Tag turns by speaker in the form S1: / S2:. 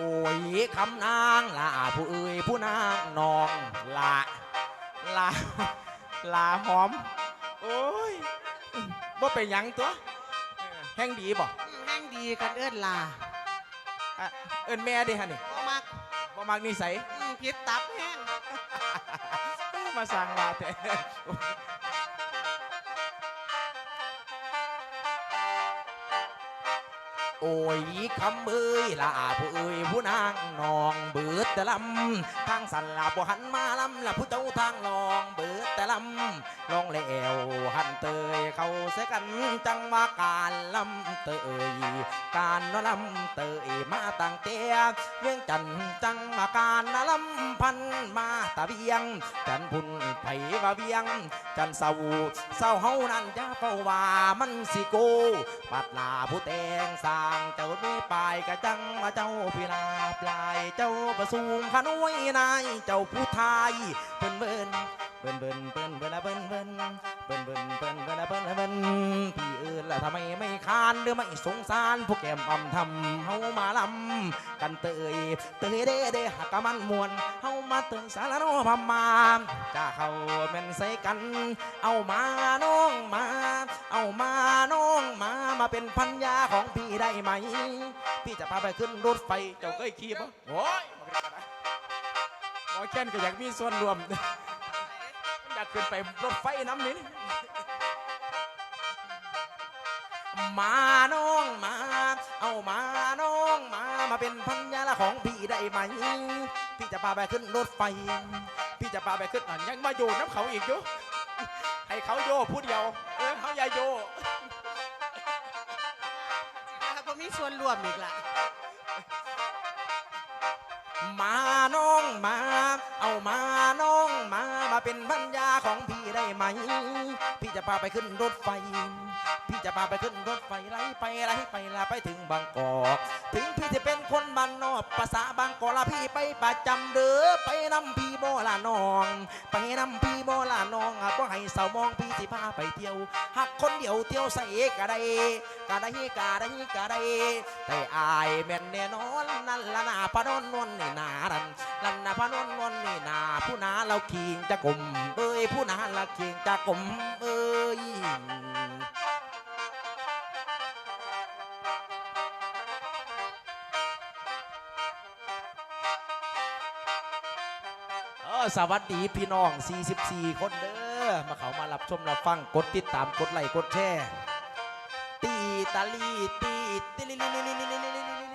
S1: โอ้ยคำนางลาผู้เอ่ยผู้นางนองลาลาลาหอม โอ้ยว่าเป็นหยังตัว แห้งดีบ่
S2: อืมแห้งดีกันเอิ้นลา
S1: อะเอิ้นแม่ดิฮะนี่
S2: บ่มัก
S1: บ่มักนิสัย
S2: อืมพิษตับแห้ง
S1: มาสั่งลาแต่ โอ้ยคำเอ้ยลาผู้เอ้ยผู้นางนองเบิดแต่ลำทางสันลาบ่หันมาลำละผู้เจ้าทางลองเบิดแต่ลำลองแล้วหันเตยเข้าใส่กันจังว่าการลำเตยการนลำเตยมาตั้งแต่เวียงจันจังว่าการนลำพันมาตะเวียง จันพุ่นไผว่าเวียง จันเศร้าเศร้าเฮานั่นจะเฝ้าว่ามันสิโกปัดหนาผู้แต่งสร้างเจ้าด้วยปายกะจังมาเจ้าพิลาปลายเจ้าประสูงขนุยนายเจ้าผู้ไทยเปิ้นเบิ่นเบิ่นเบิ่นเปิ้นเบิ่นเบิ่นเบิ่นเบิ่นเบิ่นเปิ้นเบิ้นเบิ่นเบิ้น ทำไมไม่คานหรือไม่สงสารผู้แก้มอำทำเฮามาลำกันเตยเตยเด้เด้หักกะมันมวนเฮามาเตยสารโนพมาจ้าเขาแม่นใส่กัน เอามาน้องมา เอามาน้องมามาเป็นพันยาของพี่ได้ไหม พี่จะพาไปขึ้นรถไฟเจ้าเคยขี่ปะโอ้ยหมอแค้นก็อยากมีส่วนรวมอยากขึ้นไปรถไฟน้ำนี้ มาน้องมา เอามาน้องมา มาเป็นพันยาละของพี่ได้ไหม พี่จะพาไปขึ้นรถไฟ พี่จะพาไปขึ้นอะยังมาโยนน้ำเขาอีกอยู่ให้เขาโยผู้เดียว เออเขาอย่าโย
S2: ถ้าบ่มีส่วนรวมอีกล่ะ
S1: มาน้องมา เอามาน้องมา มาเป็นพันยาของพี่ได้ไหม พี่จะพาไปขึ้นรถไฟ พี่จะพาไปขึ้นรถไฟไล่ไปไล่ไปละไปถึงบางกอก ถึงพี่จะเป็นคนบ้านนอกภาษาบางกอกละพี่ไปประจำเด้อไปนำพี่โบละน้อง ไปนำพี่โบละน้องอะบ่ให้เศร้ามองพี่สิพาไปเที่ยวหักคนเดียวเที่ยวใส่กะได้กะได้กะได้กะได้แต่อายแม่นแน่นอนนั่นละนาพนนนวลนี่นาดันลันนาพนนนวลนี่นาผู้นาเราขิงจะกลมเอ้ยผู้นาเราขิงจะกลมเอ้ย สวัสดีพี่น้อง 44 คนเด้อ มาเขามารับชมรับฟัง กดติดตาม กดไลค์ กดแชร์ ตีตาลีตีติลิลิลิลิลิลิลิ